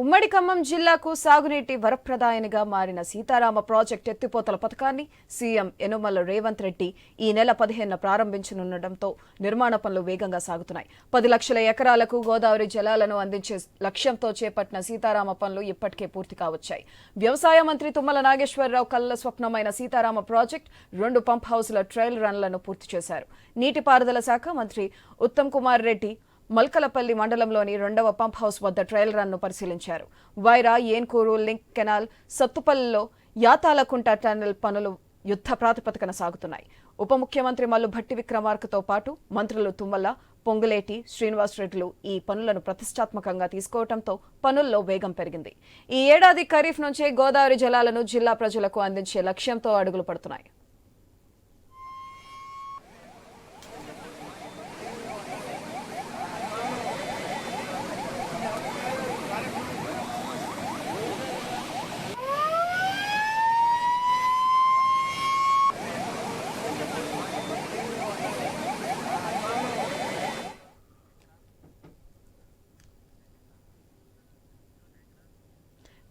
ఉమ్మడి ఖమ్మం జిల్లాకు సాగునీటి వరప్రదాయనిగా మారిన సీతారామ ప్రాజెక్టు ఎత్తిపోతల పథకాన్ని సీఎం యనుమల రేవంత్ రెడ్డి ఈ నెల పదిహేనున ప్రారంభించనుండటంతో నిర్మాణ పనులు వేగంగా సాగుతున్నాయి. పది లక్షల ఎకరాలకు గోదావరి జలాలను అందించే లక్ష్యంతో చేపట్టిన సీతారామ పనులు ఇప్పటికే పూర్తి కావచ్చాయి. వ్యవసాయ మంత్రి తుమ్మల నాగేశ్వరరావు కళ్ళ స్వప్నమైన సీతారామ ప్రాజెక్ట్ రెండు పంప్ హౌస్ల ట్రయల్ రన్లను పూర్తి చేశారు. నీటిపారుదల శాఖ మంత్రి ఉత్తమ్ కుమార్ రెడ్డి మల్కలపల్లి మండలంలోని రెండవ పంప్ హౌస్ వద్ద ట్రయల్ రన్ను పరిశీలించారు. వైరా ఏన్కూరు లింక్ కెనాల్ సత్తుపల్లిలో యాతాలకుంట టనల్ పనులు యుద్ధ ప్రాతిపదికన సాగుతున్నాయి. ఉప ముఖ్యమంత్రి మల్లు భట్టి విక్రమార్కతో పాటు మంత్రులు తుమ్మల పొంగులేటి శ్రీనివాసరెడ్డిలు ఈ పనులను ప్రతిష్టాత్మకంగా తీసుకోవడంతో పనుల్లో వేగం పెరిగింది. ఈ ఏడాది ఖరీఫ్ నుంచే గోదావరి జలాలను జిల్లా ప్రజలకు అందించే లక్ష్యంతో అడుగులు పడుతున్నాయి.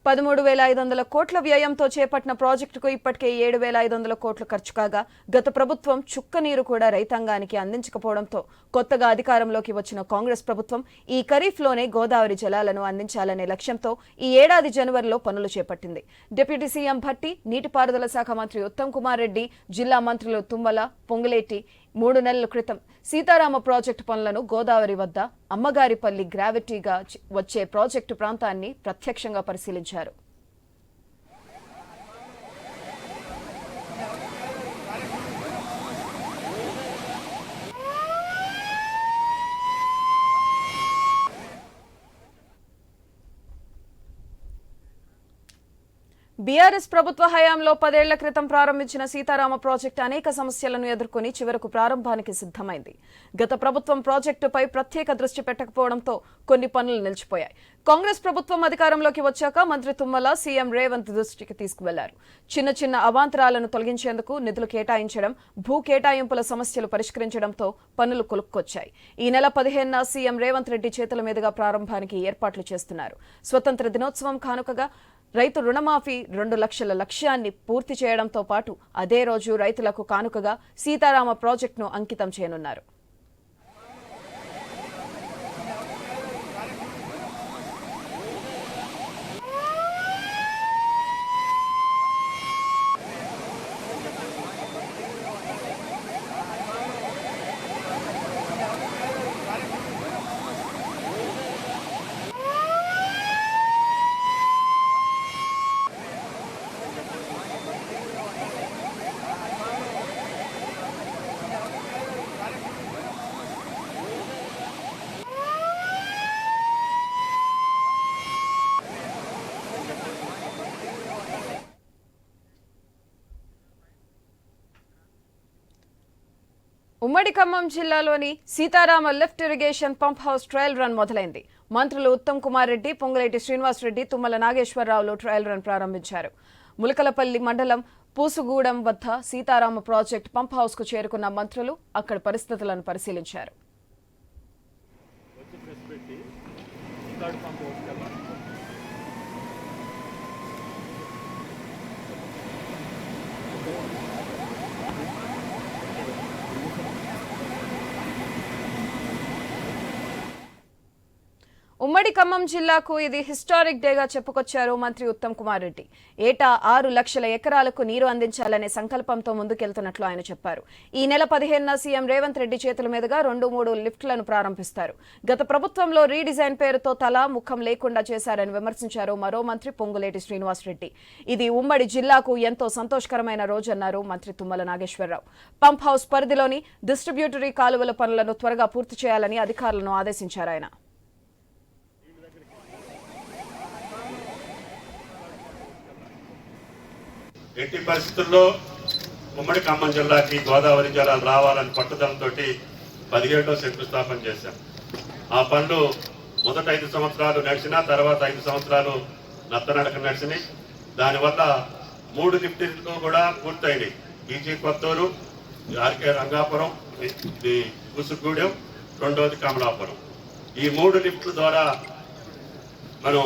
పదమూడు వేల ఐదు వందల కోట్ల వ్యయంతో చేపట్టిన ప్రాజెక్టుకు ఇప్పటికే ఏడు వేల ఐదు వందల కోట్లు ఖర్చు కాగా గత ప్రభుత్వం చుక్క నీరు కూడా రైతాంగానికి అందించకపోవడంతో కొత్తగా అధికారంలోకి వచ్చిన కాంగ్రెస్ ప్రభుత్వం ఈ ఖరీఫ్లోనే గోదావరి జలాలను అందించాలనే లక్ష్యంతో ఈ ఏడాది జనవరిలో పనులు చేపట్టింది. డిప్యూటీ సీఎం భట్టి నీటిపారుదల శాఖ మంత్రి ఉత్తమ్ కుమార్ రెడ్డి జిల్లా మంత్రులు తుమ్మల పొంగులేటి మూడు నెలల క్రితం సీతారామ ప్రాజెక్టు పనులను గోదావరి వద్ద అమ్మగారిపల్లి గ్రావిటీగా వచ్చే ప్రాజెక్టు ప్రాంతాన్ని ప్రత్యక్షంగా పరిశీలించారు. బీఆర్ఎస్ ప్రభుత్వ హయాంలో పదేళ్ళ క్రితం ప్రారంభించిన సీతారామ ప్రాజెక్టు అనేక సమస్యలను ఎదుర్కొని చివరకు ప్రారంభానికి సిద్ధమైంది. గత ప్రభుత్వం ప్రాజెక్టుపై ప్రత్యేక దృష్టి పెట్టకపోవడంతో కొన్ని పనులు నిలిచిపోయాయి. కాంగ్రెస్ ప్రభుత్వం అధికారంలోకి వచ్చాక మంత్రి తుమ్మల సీఎం రేవంత్ దృష్టికి తీసుకువెళ్ళారు. చిన్న చిన్న అవాంతరాలను తొలగించేందుకు నిధులు కేటాయించడం భూ కేటాయింపుల సమస్యలు పరిష్కరించడంతో పనులు కొలుక్కొచ్చాయి. ఈ నెల పదిహేనున సీఎం రేవంత్ రెడ్డి చేతుల మీదుగా ప్రారంభానికి ఏర్పాట్లు చేస్తున్నారు. స్వతంత్ర దినోత్సవం కానుకగా రైతు రుణమాఫీ రెండు లక్షల లక్ష్యాన్ని పూర్తి చేయడంతో పాటు అదే రోజు రైతులకు కానుకగా సీతారామ ప్రాజెక్టును అంకితం చేయనున్నారు. ఉమ్మడి ఖమ్మం జిల్లాలోని Sitarama lift irrigation pump house trial run మొదలైంది. మంత్రులు ఉత్తమ్ కుమార్ రెడ్డి పొంగులేటి శ్రీనివాస్ రెడ్డి తుమ్మల నాగేశ్వరరావులు ట్రయల్ రన్ ప్రారంభించారు. ములకలపల్లి మండలం పూసుగూడెం వద్ద సీతారామ ప్రాజెక్ట్ పంప్ హౌస్కు చేరుకున్న మంత్రులు అక్కడ పరిస్థితులను పరిశీలించారు. ఉమ్మడి ఖమ్మం జిల్లాకు ఇది హిస్టారిక్ డేగా చెప్పుకొచ్చారు మంత్రి ఉత్తమ్ కుమార్ రెడ్డి. ఏటా ఆరు లక్షల ఎకరాలకు నీరు అందించాలనే సంకల్పంతో ముందుకెళ్తున్నట్లు ఆయన చెప్పారు. ఈ నెల పదిహేనున సీఎం రేవంత్ రెడ్డి చేతుల మీదుగా రెండు మూడు లిఫ్ట్లను ప్రారంభిస్తారు. గత ప్రభుత్వంలో రీడిజైన్ పేరుతో తల ముఖం లేకుండా చేశారని విమర్శించారు మరో మంత్రి పొంగులేటి శ్రీనివాసరెడ్డి ఇది ఉమ్మడి జిల్లాకు ఎంతో సంతోషకరమైన రోజన్నారు మంత్రి తుమ్మల నాగేశ్వరరావు. పంప్ హౌస్ పరిధిలోని డిస్ట్రిబ్యూటరీ కాలువల పనులను త్వరగా పూర్తి చేయాలని అధికారులను ఆదేశించారు ఆయన. ఎట్టి పరిస్థితుల్లో ఉమ్మడి ఖమ్మం జిల్లాకి గోదావరి జలాలు రావాలని పట్టుదలతో పదిహేడులో శంకుస్థాపన చేశాం. ఆ పనులు మొదట ఐదు సంవత్సరాలు నడిచినా తర్వాత ఐదు సంవత్సరాలు నత్తనడక నడిచినాయి. దానివల్ల మూడు లిఫ్టులు కూడా పూర్తయినాయి. B G Kothur R K Rangapuram ఇది కుసుగూడెం రెండవది కమలాపురం. ఈ మూడు లిఫ్టుల ద్వారా మనం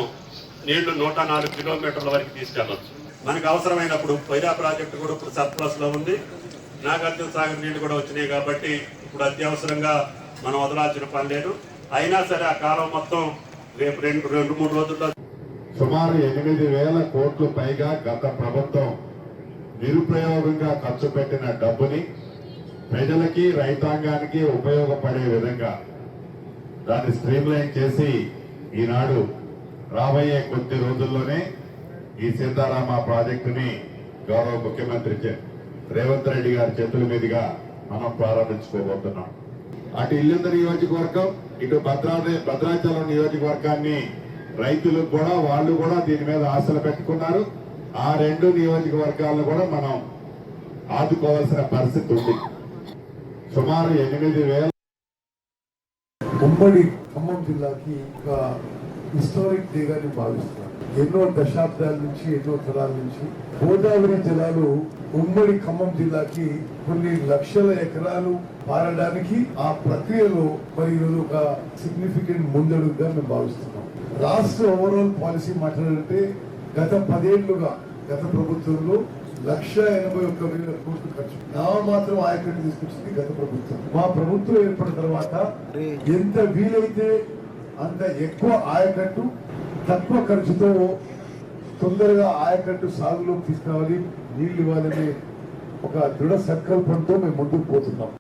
నీళ్ళు నూట నాలుగు కిలోమీటర్ల వరకు తీసుకెళ్ళొచ్చు మనకు అవసరమైనప్పుడు పైరా ప్రాజెక్టు కూడా ఇప్పుడు సర్ప్లస్లో ఉంది. నాగార్జున సాగర్ నీళ్ళు కూడా వచ్చినాయి కాబట్టి ఇప్పుడు అత్యవసరంగా మనం వదలాల్సిన పని లేదు. అయినా సరే ఆ కాలం మొత్తం రేపు రెండు రెండు మూడు రోజుల్లో సుమారు ఎనిమిది వేల కోట్లు పైగా గత ప్రభుత్వం నిరుపయోగంగా ఖర్చు పెట్టిన డబ్బుని ప్రజలకి రైతాంగానికి ఉపయోగపడే విధంగా దాన్ని స్ట్రీమ్లైన్ చేసి ఈనాడు రాబోయే కొద్ది రోజుల్లోనే ఈ సీతారామ ప్రాజెక్టుని గౌరవ ముఖ్యమంత్రి రేవంత్ రెడ్డి గారి చేతుల మీదుగా మనం ప్రారంభించుకోబోతున్నాం. అటు ఇల్లంద నియోజకవర్గం ఇటు భద్రాద్రి భద్రాచలం నియోజకవర్గాన్ని రైతులు కూడా వాళ్ళు కూడా దీని మీద ఆశలు పెట్టుకున్నారు. ఆ రెండు నియోజకవర్గాలను కూడా మనం ఆదుకోవాల్సిన పరిస్థితి ఉంది. సుమారు ఎనిమిది వేల ఉమ్మడి ఖమ్మం జిల్లాకి ఒక హిస్టారిక్ డేగా భావిస్తున్నారు ఎన్నో దశాబ్దాల నుంచి ఎన్నో తరాల నుంచి గోదావరి జలాలు ఉమ్మడి ఖమ్మం జిల్లాకి కొన్ని లక్షల ఎకరాలు పారడానికి ఆ ప్రక్రియలో మరి ఈరోజు ఒక సిగ్నిఫికెంట్ ముందడుగుగా మేము భావిస్తున్నాం. రాష్ట్ర ఓవరాల్ పాలసీ మాట్లాడాలంటే గత పదేళ్ళుగా గత ప్రభుత్వంలో లక్ష ఎనభై ఒక్క వేల కోట్లు ఖర్చు. నా మాత్రం ఆయకట్టు తీసుకొచ్చింది గత ప్రభుత్వం. మా ప్రభుత్వం ఏర్పడిన తర్వాత ఎంత వీలైతే అంత ఎక్కువ ఆయకట్టు తక్కువ ఖర్చుతో తొందరగా ఆయకట్టు సాగులోకి తీసుకురావాలి. నీళ్ళు ఇవ్వాలనే ఒక దృఢ సంకల్పంతో మేము ముందుకు పోతున్నాం.